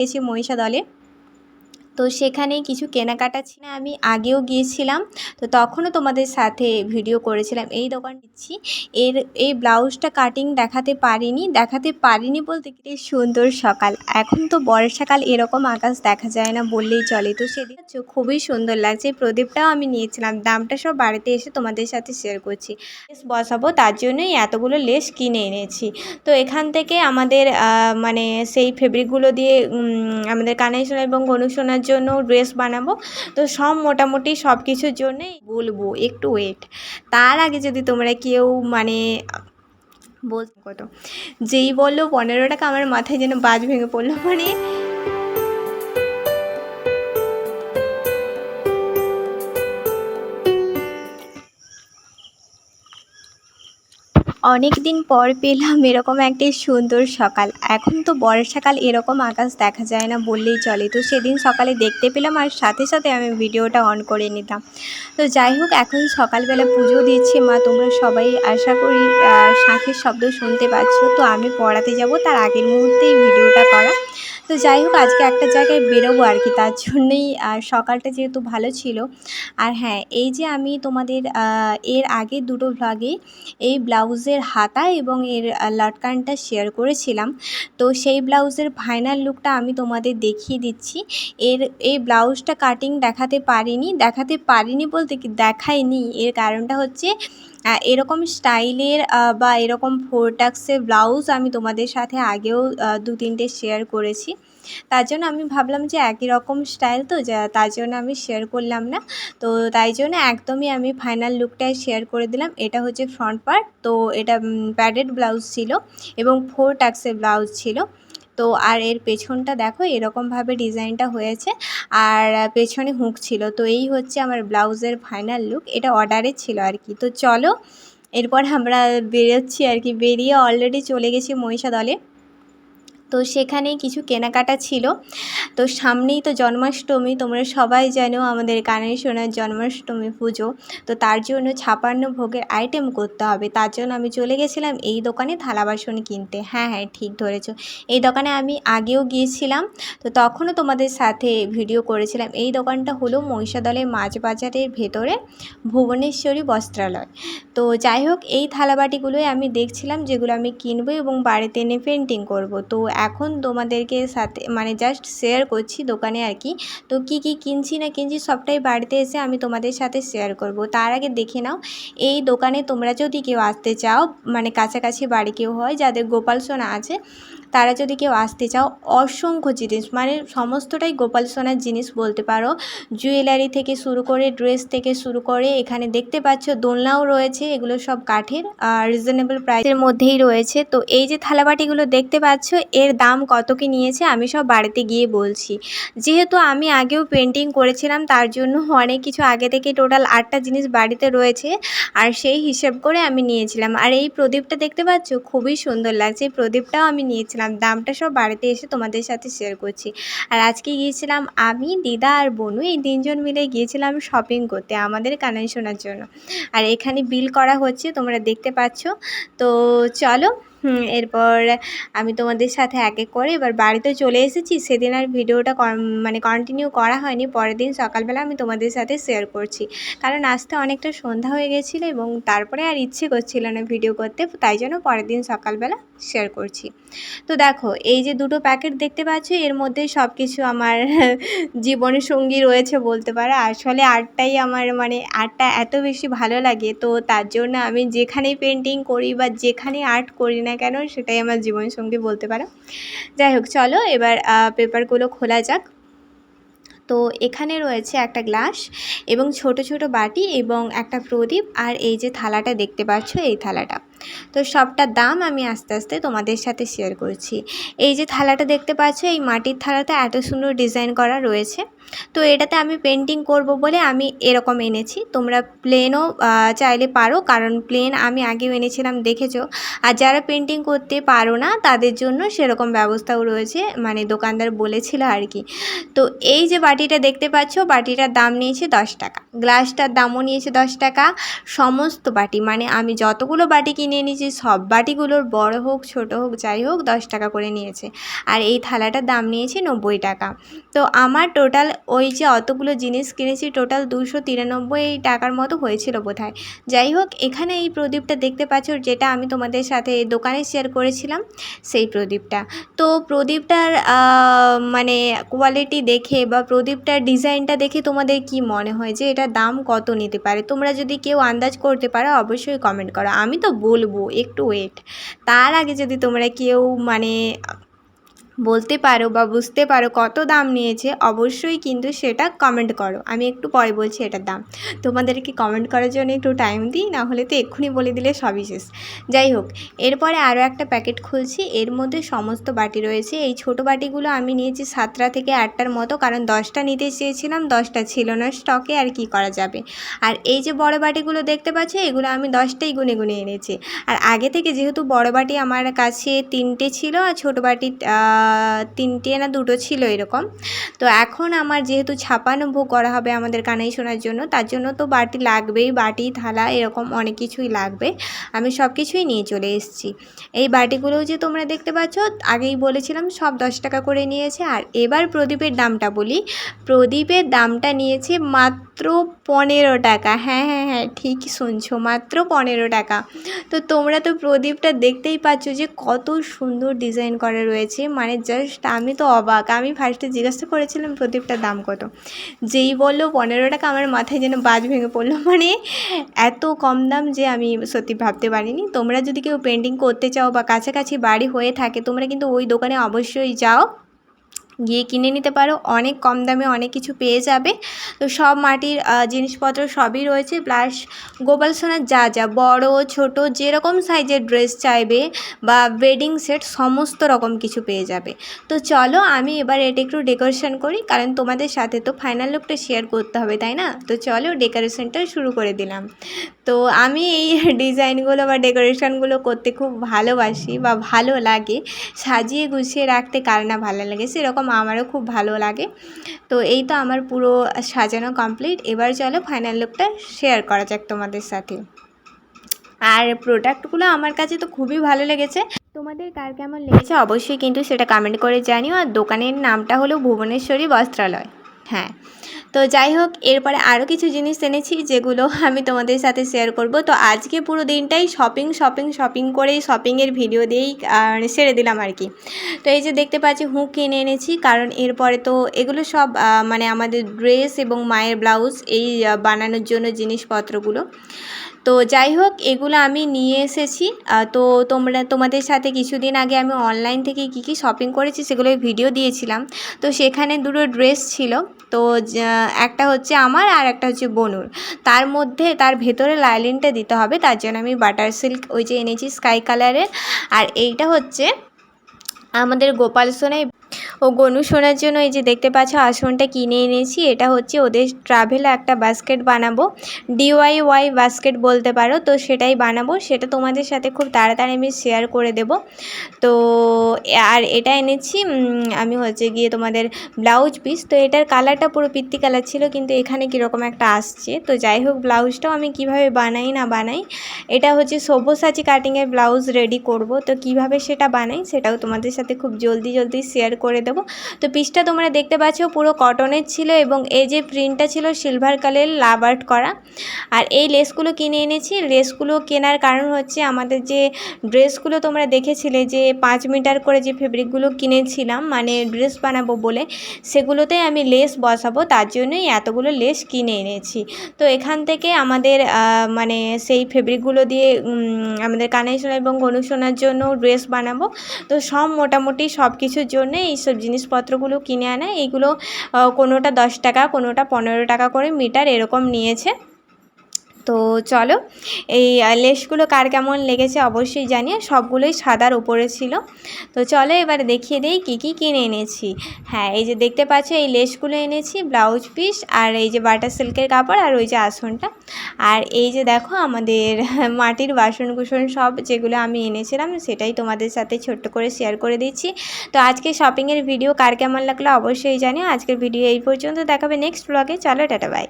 গেছি মহিষাদলে তো সেখানে কিছু কেনাকাটা ছিল আমি আগেও গিয়েছিলাম। তো তখনও তোমাদের সাথে ভিডিও করেছিলাম। এই দোকান দিচ্ছি। এর, এই ব্লাউজটা কাটিং দেখাতে পারিনি। দেখাতে পারিনি বলতে কি সুন্দর সকাল। এখন তো বর্ষাকাল, এরকম আকাশ দেখা যায় না বললেই চলে। তো সেদিন খুবই সুন্দর লাগছে। প্রদীপটাও আমি নিয়েছিলাম। দামটা সব বাড়িতে এসে তোমাদের সাথে শেয়ার করছি। লেস বসাবো, তার জন্যই এতগুলো লেস কিনে এনেছি। তো এখান থেকে আমাদের মানে সেই ফেব্রিকগুলো দিয়ে আমাদের কানাই সোনা এবং গনু সোনার জন্য ড্রেস বানাবো। তো সব মোটামুটি সব কিছুর জন্যই বলব, একটু ওয়েট তার আগে যদি তোমরা কেউ মানে বল কত? যেই বলল পনেরো টাকা, আমার মাথায় যেন বাজ ভেঙে পড়ল। মানে অনেক দিন পর পেলাম এরকম একটি সুন্দর সকাল। এখন তো বর্ষাকাল এরকম আকাশ দেখা যায় না বললেই চলে। তো সেদিন সকালে দেখতে পেলাম আর সাথে সাথে আমি ভিডিওটা অন করে নিতাম। তো যাই হোক, এখন সকালবেলা পুজো দিচ্ছে মা, তোমরা সবাই আশা করি শাঁখের শব্দ শুনতে পাচ্ছ। তো আমি পড়াতে যাব, তার আগের মুহূর্তেই ভিডিওটা করা। তো যাই হোক, আজকে একটা জায়গায় বেরোবো আর কি। তার জন্যই সকালটা যেহেতু ভালো ছিল। আর হ্যাঁ এই যে আমি তোমাদের এর আগে দুটো ভ্লগে এই ব্লাউজের হাতা এবং এর লটকানটা শেয়ার করেছিলাম। তো সেই ব্লাউজের ফাইনাল লুকটা আমি তোমাদের দেখিয়ে দিচ্ছি। এর, এই ব্লাউজটা কাটিং দেখাতে পারিনি। দেখাতে পারিনি বলতে কি, দেখাইনি। এর কারণটা হচ্ছে এরকম স্টাইলের বা এরকম ফোর টাক্সের ব্লাউজ আমি তোমাদের সাথে আগেও দু তিনটে শেয়ার করেছি। তার জন্য আমি ভাবলাম যে একই রকম স্টাইল তো, যা, তার জন্য আমি শেয়ার করলাম না। তো তাই জন্য একদমই আমি ফাইনাল লুকটাই শেয়ার করে দিলাম। এটা হচ্ছে ফ্রন্ট পার্ট তো এটা প্যাডেড ব্লাউজ ছিল এবং ফোর টাক্সের ব্লাউজ ছিল। তো আর এর পেছনটা দেখো, এরকমভাবে ডিজাইনটা হয়েছে। আর পেছনে হুঁক ছিল, তো এই হচ্ছে আমার ব্লাউজের ফাইনাল লুক এটা অর্ডারের ছিল আর কি। তো চলো, এরপর আমরা বেরোচ্ছি আর কি। বেরিয়ে অলরেডি চলে গেছি মহিষাদলে। তো সেখানে কিছু কেনাকাটা ছিল। তো সামনেই তো জন্মাষ্টমী, তোমরা সবাই জানো আমাদের কানের সোনার জন্মাষ্টমী পুজো। তো তার জন্য ছাপান্ন ভোগের আইটেম করতে হবে। তার জন্য আমি চলে গেছিলাম এই দোকানে থালা বাসন কিনতে। হ্যাঁ হ্যাঁ ঠিক ধরেছো। এই দোকানে আমি আগেও গিয়েছিলাম। তো তখনও তোমাদের সাথে ভিডিও করেছিলাম। এই দোকানটা হলো মহিষাদলের মাছ বাজারের ভেতরে ভুবনেশ্বরী বস্ত্রালয়। তো যাই হোক, এই থালাবাটিগুলোই আমি দেখছিলাম, যেগুলো আমি কিনবো এবং বাড়িতে এনে পেন্টিং করব। তো এখন তোমাদেরকে সাথে মানে জাস্ট শেয়ার করছি দোকানে আর কি। তো কি কি কিনছি না কিনছি সবটাই বাড়িতে এসে আমি তোমাদের সাথে শেয়ার করব। তার আগে দেখে নাও, এই দোকানে তোমরা যদি কেউ আসতে চাও মানে কাছাকাছি বাড়ি কেউ হয়, যাদের গোপাল সোনা আছে তারা যদি কেউ আসতে চাও, অসংখ্য জিনিস মানে সমস্তটাই গোপাল সোনার জিনিস বলতে পারো। জুয়েলারি থেকে শুরু করে, ড্রেস থেকে শুরু করে, এখানে দেখতে পাচ্ছ দোলনাও রয়েছে, এগুলো সব কাঠের, আর রিজনেবল প্রাইসের মধ্যেই রয়েছে। তো এই যে থালাবাটিগুলো দেখতে পাচ্ছ, এর দাম কত কি নিয়েছে, আমি সব বাড়িতে গিয়ে বলছি। যেহেতু আমি আগেও পেন্টিং করেছিলাম, তার জন্য অনেক কিছু আগে থেকে টোটাল আটটা জিনিস বাড়িতে রয়েছে, আর সেই হিসেব করে আমি নিয়েছিলাম। আর এই প্রদীপটা দেখতে পাচ্ছ, খুবই সুন্দর লাগছে, এই প্রদীপটাও আমি নিয়েছিলাম। দামটা সব বাড়িতে এসে তোমাদের সাথে শেয়ার করছি। আর আজকে গিয়েছিলাম আমি, দিদা আর বনু, এই তিনজন মিলে গিয়েছিলাম শপিং করতে আমাদের কানাই শোনার জন্য। আর এখানে বিল করা হচ্ছে, তোমরা দেখতে পাচ্ছ। তো চলো এরপর আমি তোমাদের সাথে এক এক করে এবার বাড়িতে চলে এসেছি। সেদিন আর ভিডিওটা মানে কন্টিনিউ করা হয়নি, পরের দিন সকালবেলা আমি তোমাদের সাথে শেয়ার করছি। কারণ আসতে অনেকটা সন্ধ্যা হয়ে গেছিল এবং তারপরে আর ইচ্ছে করছিল না ভিডিও করতে, তাই জন্য পরের দিন সকালবেলা শেয়ার করছি। তো দেখো, এই যে দুটো প্যাকেট দেখতে পাচ্ছ, এর মধ্যে সব কিছু আমার জীবনের সঙ্গী রয়েছে বলতে পারো। আসলে আর্টটাই আমার মানে আর্টটা এত বেশি ভালো লাগে, তো তার জন্য আমি যেখানেই পেন্টিং করি বা যেখানে আর্ট করি না কেন সেটাই আমার জীবনসঙ্গী বলতে পারো। যাই হোক, চলো এবার পেপারগুলো খোলা যাক। তো এখানে রয়েছে একটা গ্লাস এবং ছোট ছোট বাটি এবং একটা প্রদীপ আর এই যে থালাটা দেখতে পাচ্ছ, এই থালাটা। তো সবটার দাম আমি আস্তে আস্তে তোমাদের সাথে শেয়ার করছি। এই যে থালাটা দেখতে পাচ্ছ, এই মাটির থালাতে এত সুন্দর ডিজাইন করা রয়েছে। তো এটাতে আমি পেন্টিং করব বলে আমি এরকম এনেছি। তোমরা প্লেনও চাইলে পারো, কারণ প্লেন আমি আগেও এনেছিলাম, দেখেছ? আর যারা পেন্টিং করতে পারো না, তাদের জন্য সেরকম ব্যবস্থাও রয়েছে মানে দোকানদার বলেছিল আর কি। তো এই যে বাটিটা দেখতে পাচ্ছ, বাটিটার দাম নিয়েছে দশ টাকা। গ্লাসটার দামও নিয়েছে দশ টাকা। সমস্ত বাটি মানে আমি যতগুলো বাটি কিনে কিনে এনেছি সব বাটিগুলোর বড় হোক, ছোট হোক, যাই হোক, দশ টাকা করে নিয়েছে। আর এই থালাটার দাম নিয়েছে নব্বই টাকা। তো আমার টোটাল ওই যে অতগুলো জিনিস কিনেছি, টোটাল দুশো তিরানব্বই টাকার মতো হয়েছিল বোধহয়। যাই হোক, এখানে এই প্রদীপটা দেখতে পাচ্ছ, যেটা আমি তোমাদের সাথে দোকানে শেয়ার করেছিলাম, সেই প্রদীপটা। তো প্রদীপটার মানে কোয়ালিটি দেখে বা প্রদীপটার ডিজাইনটা দেখে তোমাদের কি মনে হয় যে এটার দাম কত নিতে পারে? তোমরা যদি কেউ আন্দাজ করতে পারো, অবশ্যই কমেন্ট করো। আমি তো বলব একটু ওয়েট তার আগে যদি তোমরা কেউ মানে বলতে পারো বা বুঝতে পারো কত দাম নিয়েছে, অবশ্যই কিন্তু সেটা কমেন্ট করো। আমি একটু পরে বলছি এটার দাম। তোমাদেরকে কমেন্ট করার জন্য একটু টাইম দিই, না হলে তো এক্ষুনি বলে দিলে সবই শেষ। যাই হোক, এরপরে আরও একটা প্যাকেট খুলছি। এর মধ্যে সমস্ত বাটি রয়েছে। এই ছোট বাটিগুলো আমি নিয়েছি সাতটা থেকে আটটার মতো, কারণ দশটা নিতে চেয়েছিলাম, দশটা ছিল না স্টকে আর কি করা যাবে? আর এই যে বড় বাটিগুলো দেখতে পাচ্ছ, এগুলো আমি দশটাই গুনে গুনে এনেছি। আর আগে থেকে যেহেতু বড় বাটি আমার কাছে তিনটে ছিল, আর ছোটো বাটি তিনটে না দুটো ছিল এরকম। তো এখন আমার যেহেতু ছাপানো ভোগ করা হবে আমাদের কানাই শোনার জন্য, তার জন্য তো বাটি লাগবেই, বাটি, থালা এরকম অনেক কিছুই লাগবে। আমি সব কিছুই নিয়ে চলে এসেছি। এই বাটিগুলোও যে তোমরা দেখতে পাচ্ছ, আগেই বলেছিলাম সব দশ টাকা করে নিয়েছে। আর এবার প্রদীপের দামটা বলি, প্রদীপের দামটা নিয়েছে মাত্র পনেরো টাকা। হ্যাঁ হ্যাঁ হ্যাঁ ঠিকই শুনছো, মাত্র পনেরো টাকা। তো তোমরা তো প্রদীপটা দেখতেই পাচ্ছ যে কত সুন্দর ডিজাইন করা রয়েছে। মানে জাস্ট আমি তো অবাক। আমি ফার্স্টে জিজ্ঞাসা করেছিলাম প্রদীপটার দাম কত? যেই বলল, পনেরো টাকা আমার মাথায় যেন বাজ ভেঙে পড়ল। মানে এত কম দাম যে আমি সত্যি ভাবতে পারিনি। তোমরা যদি কেউ পেন্টিং করতে চাও বা কাছাকাছি বাড়ি হয়ে থাকে, তোমরা কিন্তু ওই দোকানে অবশ্যই যাও। গিয়ে কিনে নিতে পারো। অনেক কম দামে অনেক কিছু পেয়ে যাবে। তো সব মাটির জিনিসপত্র সবই রয়েছে। প্লাস গোপাল সোনার যা যা, বড়, ছোট, যেরকম সাইজের ড্রেস চাইবে বা ওয়েডিং সেট সমস্ত রকম কিছু পেয়ে যাবে। তো চলো, আমি এবার এটা একটু ডেকোরেশন করি। কারণ তোমাদের সাথে তো ফাইনাল লুকটা শেয়ার করতে হবে, তাই না? তো চলো ডেকোরেশনটা শুরু করে দিলাম। তো আমি এই ডিজাইনগুলো বা ডেকোরেশনগুলো করতে খুব ভালোবাসি বা ভালো লাগে। সাজিয়ে গুছিয়ে রাখতে কার না ভালো লাগে? সেরকম আমারও খুব ভালো লাগে। তো এই তো আমার পুরো সাজানো কমপ্লিট এবার চলো ফাইনাল লুকটা শেয়ার করা যাক তোমাদের সাথে। আর প্রোডাক্টগুলো আমার কাছে তো খুবই ভালো লেগেছে। তোমাদের কার কেমন লেগেছে অবশ্যই কিন্তু সেটা কমেন্ট করে জানিও। আর দোকানের নামটা হলো ভুবনেশ্বরী বস্ত্রালয়। হ্যাঁ তো যাই হোক, এরপরে আরও কিছু জিনিস এনেছি যেগুলো আমি তোমাদের সাথে শেয়ার করব। তো আজকে পুরো দিনটাই শপিং শপিং শপিং করেই শপিংয়ের ভিডিও দিয়েই সেরে দিলাম আর কি। তো এই যে দেখতে পাচ্ছি হুঁক কিনে এনেছি, কারণ এরপরে তো এগুলো সব মানে আমাদের ড্রেস এবং মায়ের ব্লাউজ এই বানানোর জন্য জিনিসপত্রগুলো। তো যাই হোক, এগুলো আমি নিয়ে এসেছি। তো তোমরা, তোমাদের সাথে কিছুদিন আগে আমি অনলাইন থেকে কী কী শপিং করেছি সেগুলোর ভিডিও দিয়েছিলাম। তো সেখানে দুটো ড্রেস ছিল। তো একটা হচ্ছে আমার আর একটা হচ্ছে বনুর। তার মধ্যে, তার ভেতরে লাইলিনটা দিতে হবে, তার জন্য আমি বাটার সিল্ক ওই যে এনেছি স্কাই কালারের আর এইটা হচ্ছে আমাদের গোপাল সোনাই ও গনু শোনার জন্য এই যে দেখতে পাচ্ছ আসনটা কিনে এনেছি। এটা হচ্ছে ওদের ট্রাভেল একটা বাস্কেট বানাবো। ডিওয়াই ওয়াই বাস্কেট বলতে পারো। তো সেটাই বানাবো। সেটা তোমাদের সাথে খুব তাড়াতাড়ি আমি শেয়ার করে দেব। তো আর এটা এনেছি আমি হচ্ছে গিয়ে তোমাদের ব্লাউজ পিস তো এটার কালারটা পুরো পিত্তি কালার ছিল, কিন্তু এখানে কীরকম একটা আসছে। তো যাই হোক ব্লাউজটাও আমি কীভাবে বানাই না বানাই, এটা হচ্ছে সব্যসাচী কাটিংয়ের ব্লাউজ রেডি করব। তো কীভাবে সেটা বানাই, সেটাও তোমাদের সাথে খুব জলদি জলদি শেয়ার করে দেবো। তো পিসটা তোমরা দেখতে পাচ্ছ, পুরো কটনের ছিল এবং এই যে প্রিন্টটা ছিল সিলভার কালারের লাভ আর্ট করা। আর এই লেসগুলো কিনে এনেছি। লেসগুলো কেনার কারণ হচ্ছে আমাদের যে ড্রেসগুলো তোমরা দেখেছিলে, যে পাঁচ মিটার করে যে ফেব্রিকগুলো কিনেছিলাম মানে ড্রেস বানাবো বলে, সেগুলোতে আমি লেস বসাবো। তার জন্যই এতগুলো লেস কিনে এনেছি। তো এখান থেকে আমাদের মানে সেই ফেব্রিকগুলো দিয়ে আমাদের কানাই সোনা এবং গনু সোনার জন্য ড্রেস বানাবো। তো সব মোটামুটি সব কিছুর জন্য এইসব জিনিসপত্রগুলো কিনে আনে। এইগুলো কোনোটা দশ টাকা, কোনোটা পনেরো টাকা করে মিটার এরকম নিয়েছে। তো চলো, এই লেসগুলো কার কেমন লেগেছে অবশ্যই জানিয়ে সবগুলোই সাদার উপরে ছিল। তো চলো এবার দেখিয়ে দেই কী কী কিনে এনেছি। হ্যাঁ এই যে দেখতে পাচ্ছ, এই লেসগুলো এনেছি, ব্লাউজ পিস আর এই যে বাটার সিল্কের কাপড় আর ওই যে আসনটা। আর এই যে দেখো আমাদের মাটির বাসন কুসন সব যেগুলো আমি এনেছিলাম, সেটাই তোমাদের সাথে ছোট্ট করে শেয়ার করে দিচ্ছি। তো আজকে শপিংয়ের ভিডিও কার কেমন লাগল অবশ্যই জানিও। আজকের ভিডিও এই পর্যন্ত, দেখাবে নেক্সট ব্লগে চলো, টাটা বাই